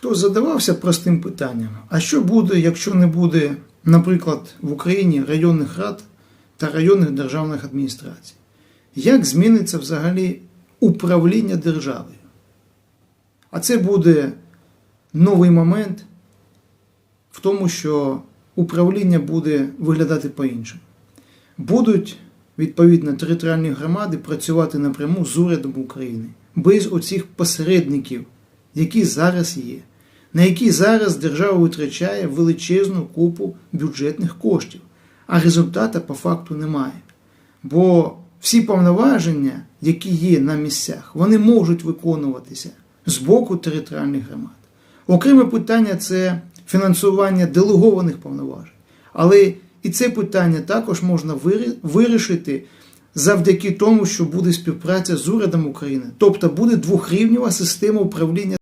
Хто задавався простим питанням, а що буде, якщо не буде, наприклад, в Україні районних рад та районних державних адміністрацій? Як зміниться взагалі управління державою? А це буде новий момент в тому, що управління буде виглядати по-іншому. Будуть відповідно територіальні громади працювати напряму з урядом України, без оцих посередників, які зараз є, на які зараз держава витрачає величезну купу бюджетних коштів, а результата по факту немає. Бо всі повноваження, які є на місцях, вони можуть виконуватися з боку територіальних громад. Окреме питання це фінансування делегованих повноважень. Але і це питання також можна вирішити завдяки тому, що буде співпраця з урядом України. Тобто буде двохрівнева система управління